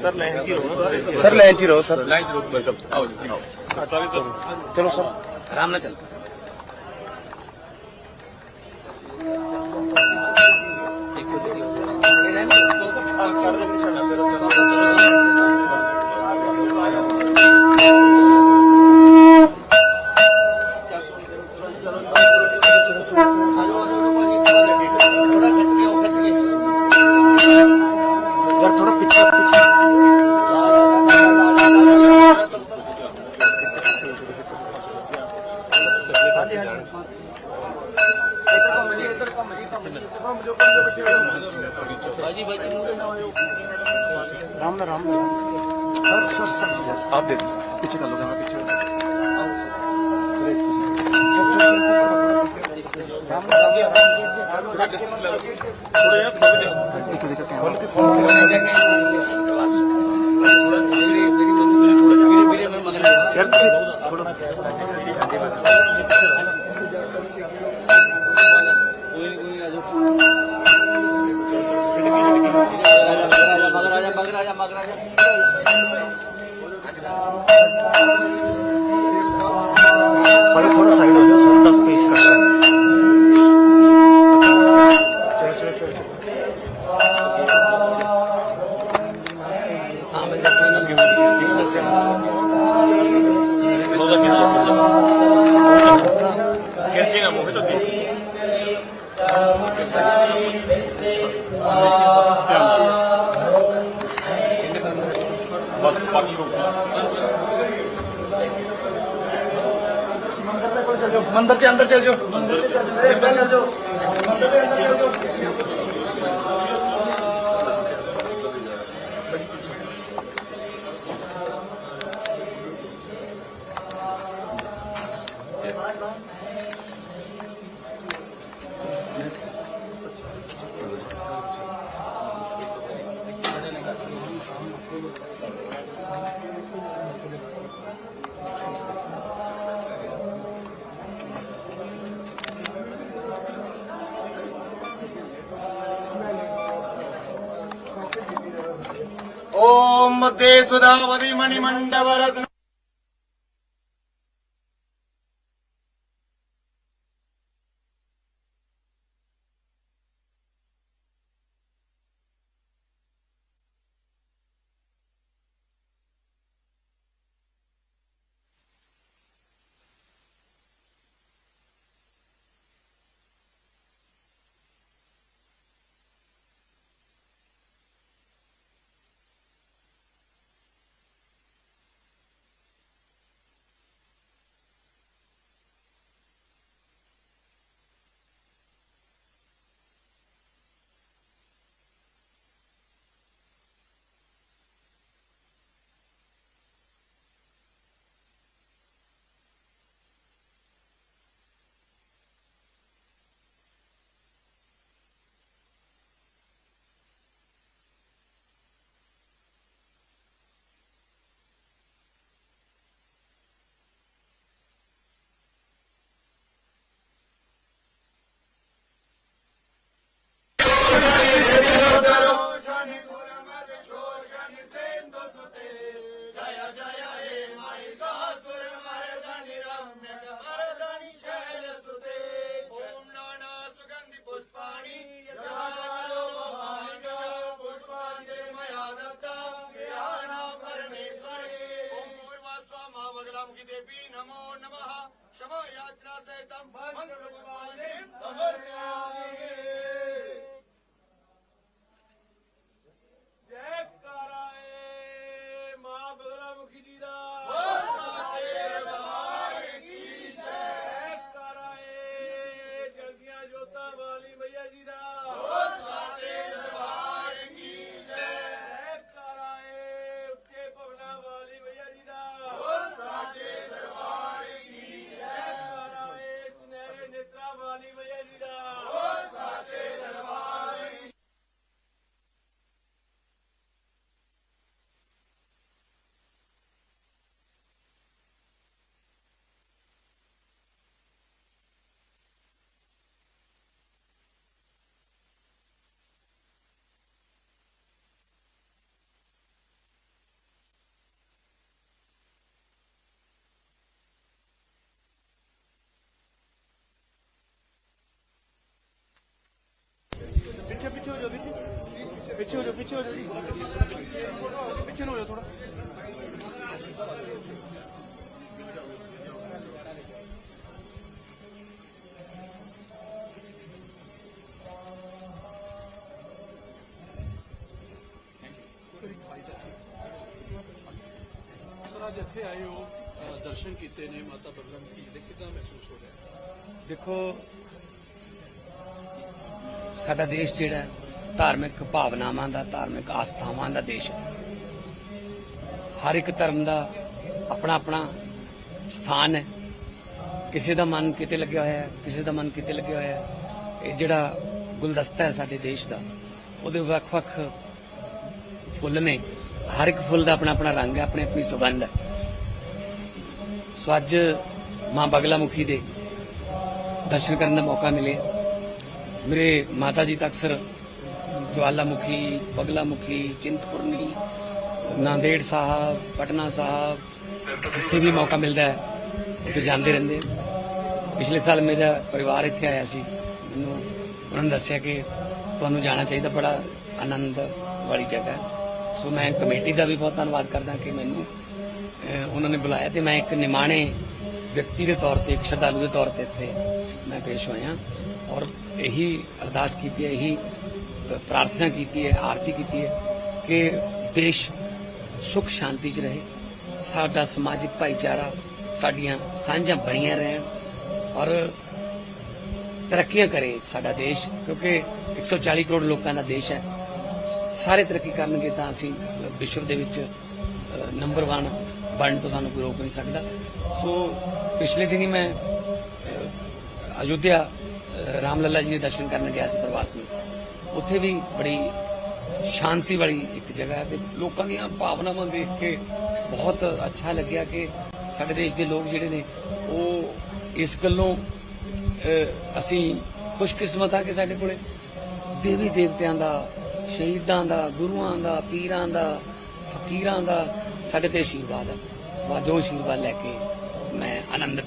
Sir line 'ਚ ਹੀ ਰਹੋ sir. Line ਚ ਰੁਕ ਵੈਲਕਮ ਆਓ ਜੀ ਆਓ ਚਲੋ ਸਰ। ਆਰਾਮ ਨਾਲ ਚੱਲ। ਯਾਰ ਰਾਮ ਨਾਲ ਰਾਮ ਨਾਲ ਸਰ ਸਰ ਸਰ ਸਰ ਆਪ ਦੇ ਪਿੱਛੇ ਕਰ ਲੋ ਕੈਮਰਾ ਪਿੱਛੇ ਦੇਖੋ ਦੇਖੋ ਕੈਮਰਾ ਯਾਰ ਤੁਸੀਂ ਥੋੜਾ ਭਾਈ ਥੋੜਾ ਸਾਈਡ ਹੋ ਜਾਓ ਸਰ ਤੱਕ ਫੇਸ ਕਰ ਰਹੇ ਕਿਰਜੇਗਾ ਮੋਹਿਤ ਅੱਗੇ ਬਸ ਬਾਕੀ ਰੁਕ ਮੰਦਰ ਦੇ ਅੰਦਰ ਚਲ ਜਾਓ। ਮੰਦਰ ਦੇ ਅੰਦਰ ਚਲ ਜਾਓ। ਮੰਦਰ ਦੇ ਅੰਦਰ ਚਲ ਜਾਓ। ఓం మధ్య సుధావతి మణిమండవరత్న नमो नमः शवयात्रा सहितं समर्पयामि ਪਿੱਛੇ ਹੋ ਜਾਓ ਪਿੱਛੇ ਹੋ ਜਾਓ ਜੀ। ਪਿੱਛੇ ਨੂੰ ਹੋ ਜਾਓ ਥੋੜਾ ਸਰ ਅੱਜ ਇੱਥੇ ਆਏ ਹੋ ਅ, ਦਰਸ਼ਨ ਕੀਤੇ ਨੇ ਮਾਤਾ ਬਗਲਾ ਮੁਖੀ ਜੀ। ਦੇ ਕਿੱਦਾਂ ਮਹਿਸੂਸ ਹੋ ਰਿਹਾ? ਦੇਖੋ ਸਾਡਾ ਦੇਸ਼ ਜਿਹੜਾ ਹੈ, ਧਾਰਮਿਕ ਭਾਵਨਾਵਾਂ ਦਾ, ਧਾਰਮਿਕ ਆਸਥਾਵਾਂ ਦਾ ਦੇਸ਼ ਹੈ। ਹਰ ਇੱਕ ਧਰਮ ਦਾ ਆਪਣਾ ਆਪਣਾ ਸਥਾਨ ਹੈ। ਕਿਸੇ ਦਾ ਮਨ ਕਿਤੇ ਲੱਗਿਆ ਹੋਇਆ ਹੈ, ਕਿਸੇ ਦਾ ਮਨ ਕਿਤੇ ਲੱਗਿਆ ਹੋਇਆ ਹੈ। ਇਹ ਜਿਹੜਾ ਗੁਲਦਸਤਾ ਹੈ ਸਾਡੇ ਦੇਸ਼ ਦਾ, ਉਹਦੇ ਵੱਖ-ਵੱਖ ਫੁੱਲ ਨੇ। ਹਰ ਇੱਕ ਫੁੱਲ ਦਾ ਆਪਣਾ ਆਪਣਾ ਰੰਗ ਹੈ ਆਪਣੀ ਆਪਣੀ ਸੁਗੰਧ ਹੈ। ਸੋ ਅੱਜ ਮਾਂ ਬਗਲਾ ਮੁਖੀ ਦੇ ਦਰਸ਼ਨ ਕਰਨ ਦਾ ਮੌਕਾ ਮਿਲਿਆ। ਮੇਰੇ ਮਾਤਾ ਜੀ ਤਾਂ ਅਕਸਰ ਜਵਾਲਾਮੁਖੀ, ਬਗਲਾਮੁਖੀ, ਚਿੰਤਪੁਰਨੀ, ਨਾਂਦੇੜ ਸਾਹਿਬ, ਪਟਨਾ ਸਾਹਿਬ, ਜਿੱਥੇ ਵੀ ਮੌਕਾ ਮਿਲਦਾ ਹੈ, ਉੱਥੇ ਜਾਂਦੇ ਰਹਿੰਦੇ ਪਿਛਲੇ ਸਾਲ ਮੇਰਾ ਪਰਿਵਾਰ ਇੱਥੇ ਆਇਆ ਸੀ। ਮੈਨੂੰ ਉਹਨਾਂ ਨੇ ਦੱਸਿਆ ਕਿ ਤੁਹਾਨੂੰ ਜਾਣਾ ਚਾਹੀਦਾ, ਬੜਾ ਆਨੰਦ ਵਾਲੀ ਜਗ੍ਹਾ ਸੋ ਮੈਂ ਕਮੇਟੀ ਦਾ ਵੀ ਬਹੁਤ ਧੰਨਵਾਦ ਕਰਦਾ ਕਿ ਮੈਨੂੰ ਉਹਨਾਂ ਨੇ ਬੁਲਾਇਆ ਤੇ ਮੈਂ ਇੱਕ ਨਿਮਾਣੇ ਵਿਅਕਤੀ ਦੇ ਤੌਰ ਤੇ, ਇੱਕ ਸ਼ਰਧਾਲੂ ਦੇ ਤੌਰ ਤੇ ਇੱਥੇ ਮੈਂ ਪੇਸ਼ ਹੋਇਆ। ਔਰ ਇਹੀ ਅਰਦਾਸ ਕੀਤੀ ਹੈ, ਇਹੀ ਪ੍ਰਾਰਥਨਾ ਕੀਤੀ ਹੈ ਆਰਤੀ ਕੀਤੀ ਹੈ ਕਿ ਦੇਸ਼ ਸੁਖ ਸ਼ਾਂਤੀ 'ਚ ਰਹੇ ਸਾਡਾ ਸਮਾਜਿਕ ਭਾਈਚਾਰਾ ਸਾਡੀਆਂ ਸਾਂਝਾਂ ਬਣੀਆਂ ਰਹਿਣ ਔਰ ਤਰੱਕੀਆਂ ਕਰੇ ਸਾਡਾ ਦੇਸ਼ ਕਿਉਂਕਿ 140 ਕਰੋੜ ਲੋਕਾਂ ਦਾ ਦੇਸ਼ ਹੈ। ਸਾਰੇ ਤਰੱਕੀ ਕਰਨਗੇ ਤਾਂ ਅਸੀਂ ਵਿਸ਼ਵ ਦੇ ਵਿੱਚ ਨੰਬਰ 1 ਬਣਨ ਤੋਂ ਸਾਨੂੰ ਕੋਈ ਰੋਕ ਨਹੀਂ ਸਕਦਾ। ਸੋ ਪਿਛਲੇ ਦਿਨੀ ਮੈਂ ਅ, ਅਯੁੱਧਿਆ ਰਾਮ ਲੱਲਾ ਜੀ ਦੇ ਦਰਸ਼ਨ ਕਰਨ ਗਿਆ ਸੀ ਪ੍ਰਵਾਸ ਨੂੰ। ਉੱਥੇ ਵੀ ਬੜੀ ਸ਼ਾਂਤੀ ਵਾਲੀ ਇੱਕ ਜਗ੍ਹਾ ਹੈ ਤੇ ਲੋਕਾਂ ਦੀਆਂ ਭਾਵਨਾਵਾਂ ਦੇਖ ਕੇ ਬਹੁਤ ਅੱਛਾ ਲੱਗਿਆ ਕਿ ਸਾਡੇ ਦੇਸ਼ ਦੇ ਲੋਕ ਜਿਹੜੇ ਨੇ, ਉਹ ਇਸ ਗੱਲੋਂ ਅਸੀਂ ਖੁਸ਼ਕਿਸਮਤ ਆ ਕਿ ਸਾਡੇ ਕੋਲੇ ਦੇਵੀ ਦੇਵਤਿਆਂ ਦਾ, ਸ਼ਹੀਦਾਂ ਦਾ, ਗੁਰੂਆਂ ਦਾ, ਪੀਰਾਂ ਦਾ, ਫਕੀਰਾਂ ਦਾ ਸਾਡੇ ਤੇ ਆਸ਼ੀਰਵਾਦ ਹੈ ਸੋ ਅੱਜ ਉਹ ਆਸ਼ੀਰਵਾਦ ਲੈ ਕੇ ਮੈਂ ਆਨੰਦਿਤ